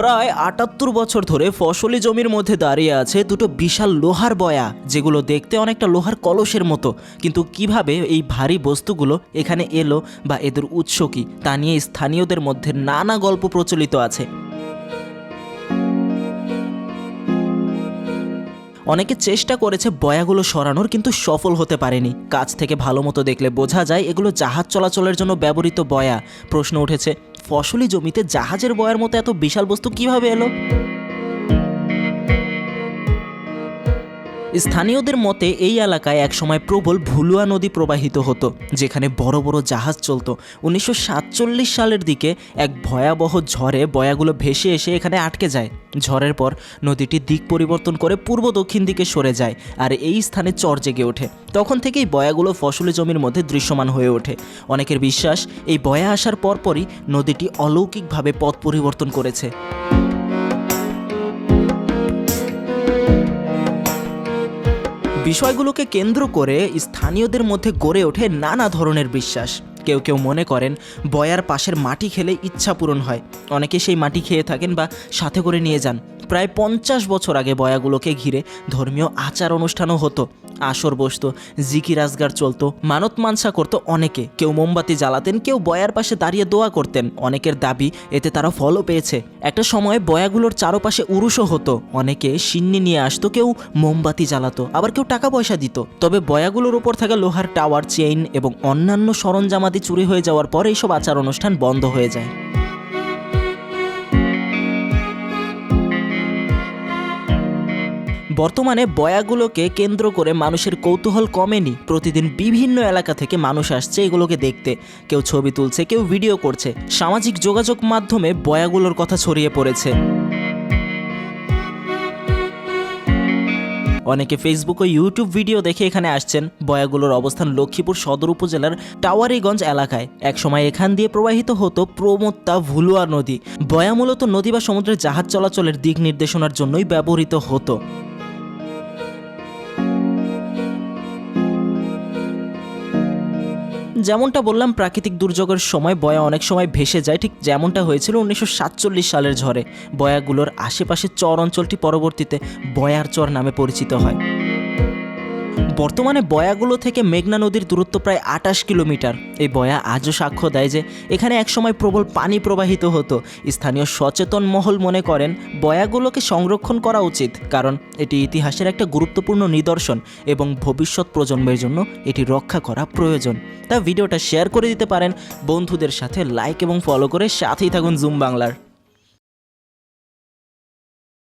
প্রায় আটাত্তর বছর ধরে ফসলি জমির মধ্যে দাঁড়িয়ে আছে দুটো বিশাল লোহার বয়া, যেগুলো দেখতে অনেকটা লোহার কলসের মতো। কিন্তু কীভাবে এই ভারী বস্তুগুলো এখানে এলো বা এদের উৎস কী, তা নিয়ে স্থানীয়দের মধ্যে নানা গল্প প্রচলিত আছে। অনেকে চেষ্টা করেছে বয়াগুলো সরানোর, কিন্তু সফল হতে পারেনি। কাছ থেকে ভালো মতো দেখলে বোঝা যায় এগুলো জাহাজ চলাচলের জন্য ব্যবহৃত বয়া। প্রশ্ন উঠেছে ফসলি জমিতে জাহাজের বয়ার মতো এত বিশাল বস্তু কীভাবে এলো? স্থানীয়দের মতে এই এলাকায় একসময় প্রবল ভুলুয়া নদী প্রবাহিত হতো, যেখানে বড় বড় জাহাজ চলত। উনিশশো সাতচল্লিশ সালের দিকে এক ভয়াবহ ঝড়ে বয়াগুলো ভেসে এসে এখানে আটকে যায়। ঝড়ের পর নদীটি দিক পরিবর্তন করে পূর্ব দক্ষিণ দিকে সরে যায় আর এই স্থানে চর জেগে ওঠে। তখন থেকেই বয়াগুলো ফসলি জমির মধ্যে দৃশ্যমান হয়ে ওঠে। অনেকের বিশ্বাস, এই বয়া আসার পরপরই নদীটি অলৌকিকভাবে পথ পরিবর্তন করেছে। বিষয়গুলোকে কেন্দ্র করে স্থানীয়দের মধ্যে গড়ে ওঠে নানা ধরনের বিশ্বাস। কেউ কেউ মনে করেন, বয়ার পাশের মাটি খেলে ইচ্ছা পূরণ হয়। অনেকে সেই মাটি খেয়ে থাকেন বা সাথে করে নিয়ে যান। প্রায় পঞ্চাশ বছর আগে বয়াগুলোকে ঘিরে ধর্মীয় আচার অনুষ্ঠানও হতো। আসর বসতো জিকি রাজগার চলতো, মানত মানসা করতো অনেকে। কেউ মোমবাতি জ্বালাতেন, কেউ বয়ার পাশে দাঁড়িয়ে দোয়া করতেন। অনেকের দাবি, এতে তারা ফলও পেয়েছে। একটা সময় বয়াগুলোর চারপাশে উরুষও হতো। অনেকে সিন্নি নিয়ে আসতো, কেউ মোমবাতি জ্বালাতো, আবার কেউ টাকা পয়সা দিত। তবে বয়াগুলোর উপর থাকা লোহার টাওয়ার, চেইন এবং অন্যান্য সরঞ্জামাদি চুরি হয়ে যাওয়ার পর এইসব আচার অনুষ্ঠান বন্ধ হয়ে যায়। বর্তমানে বয়াগুলোকে কেন্দ্র করে মানুষের কৌতূহল কমেনি। প্রতিদিন বিভিন্ন এলাকা থেকে মানুষ আসছে এগুলোকে দেখতে। কেউ ছবি তুলছে, কেউ ভিডিও করছে। সামাজিক যোগাযোগ মাধ্যমে বয়াগুলোর কথা ছড়িয়ে পড়েছে। অনেকে ফেসবুক ও ইউটিউব ভিডিও দেখে এখানে আসছেন। বয়াগুলোর অবস্থান লক্ষ্মীপুর সদর উপজেলার টাওয়ারিগঞ্জ এলাকায়। একসময় এখান দিয়ে প্রবাহিত হতো প্রমত্তা ভুলুয়া নদী। বয়া মূলত নদী বা সমুদ্রের জাহাজ চলাচলের দিক নির্দেশনার জন্যই ব্যবহৃত হতো। যেমনটা বললাম, প্রাকৃতিক দুর্যোগের সময় বয়া অনেক সময় ভেসে যায়, ঠিক যেমনটা হয়েছিল উনিশশো সাতচল্লিশ সালের ঝড়ে। বয়াগুলোর আশেপাশে চর অঞ্চলটি পরবর্তীতে বয়ার চর নামে পরিচিত হয়। বর্তমানে বয়াগুলো থেকে মেঘনা নদীর দূরত্ব প্রায় আটাশ কিলোমিটার। এই বয়া আজও সাক্ষ্য দেয় যে, এখানে একসময় প্রবল পানি প্রবাহিত হতো। স্থানীয় সচেতন মহল মনে করেন, বয়াগুলোকে সংরক্ষণ করা উচিত, কারণ এটি ইতিহাসের একটা গুরুত্বপূর্ণ নিদর্শন এবং ভবিষ্যৎ প্রজন্মের জন্য এটি রক্ষা করা প্রয়োজন। তা ভিডিওটা শেয়ার করে দিতে পারেন। বন্ধুদের সাথে লাইক এবং ফলো করে সাথেই থাকুন জুম বাংলার।